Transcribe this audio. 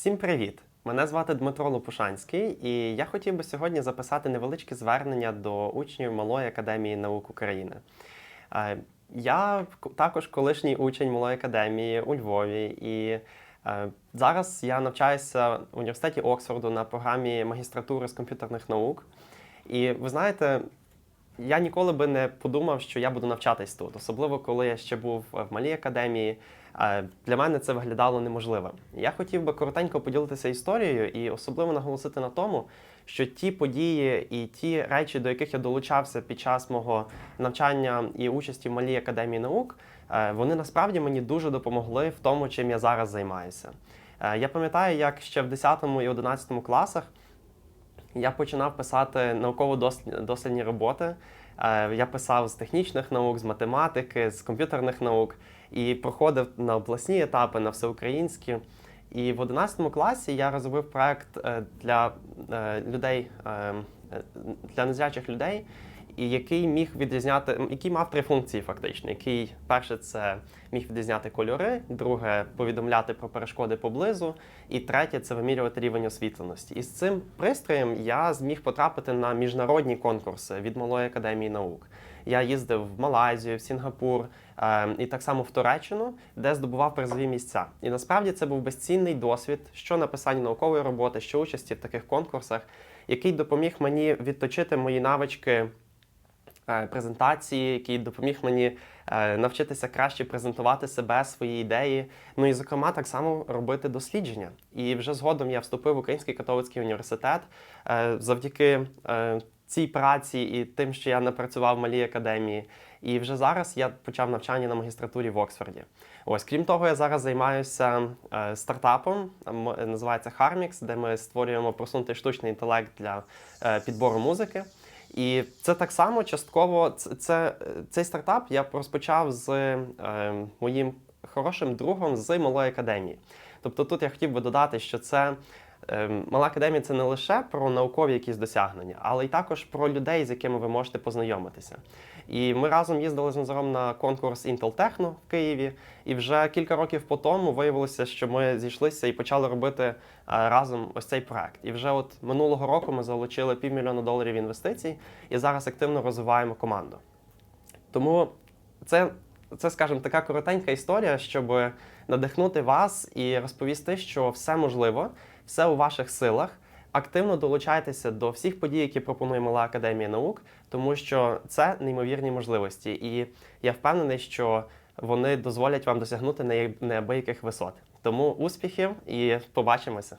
Всім привіт! Мене звати Дмитро Лопушанський, і я хотів би сьогодні записати невеличке звернення до учнів Малої академії наук України. Е, Я також колишній учень Малої академії у Львові, і е, зараз я навчаюся в університеті Оксфорду на програмі магістратури з комп'ютерних наук. І ви знаєте, я ніколи би не подумав, що я буду навчатись тут, особливо коли я ще був в малій академії. Е, Для мене це виглядало неможливим. Я хотів би коротенько поділитися історією і особливо наголосити на тому, що ті події і ті речі, до яких я долучався під час мого навчання і участі в малій академії наук, е, вони насправді мені дуже допомогли в тому, чим я зараз займаюся. Е, Я пам'ятаю, як ще в 10 і 11 класах я починав писати науково-дослідні роботи. Е, Я писав з технічних наук, з математики, з комп'ютерних наук і проходив на обласні етапи, на всеукраїнські. І в 11 класі я розробив проект е, для е, людей, е, е, для незрячих людей, і який міг відрізняти, який мав три функції фактично. Який перше це міг відрізняти кольори, друге повідомляти про перешкоди поблизу, і третє це вимірювати рівень освітленості. І з цим пристроєм я зміг потрапити на міжнародні конкурси від Малої академії наук. Я їздив в Малайзію, в Сінгапур е, і так само в Туреччину, де здобував призові місця. І насправді це був безцінний досвід, що написання наукової роботи, що участі в таких конкурсах, який допоміг мені відточити мої навички презентації, який допоміг мені е, навчитися краще презентувати себе, свої ідеї. Ну і, зокрема, так само робити дослідження. І вже згодом я вступив в Український католицький університет е, завдяки е, цій праці і тим, що я напрацював в малій академії. І вже зараз я почав навчання на магістратурі в Оксфорді. Ось, крім того, я зараз займаюся е, стартапом, називається Harmix, де ми створюємо просунутий штучний інтелект для е, підбору музики. І це так само частково. Це, це, цей стартап я розпочав з е, моїм хорошим другом з малої академії. Тобто тут я хотів би додати, що це мала академія це не лише про наукові якісь досягнення, але й також про людей, з якими ви можете познайомитися. І ми разом їздили з Назаром на конкурс Intel Techno в Києві. І вже кілька років по тому виявилося, що ми зійшлися і почали робити е, разом ось цей проект. І вже от минулого року ми залучили півмільйона доларів інвестицій і зараз активно розвиваємо команду. Тому це, це, скажімо, така коротенька історія, щоб надихнути вас і розповісти, що все можливо, все у ваших силах. Активно долучайтеся до всіх подій, які пропонує Мала Академія наук, тому що це неймовірні можливості. І я впевнений, що вони дозволять вам досягнути неабияких висот. Тому успіхів і побачимося!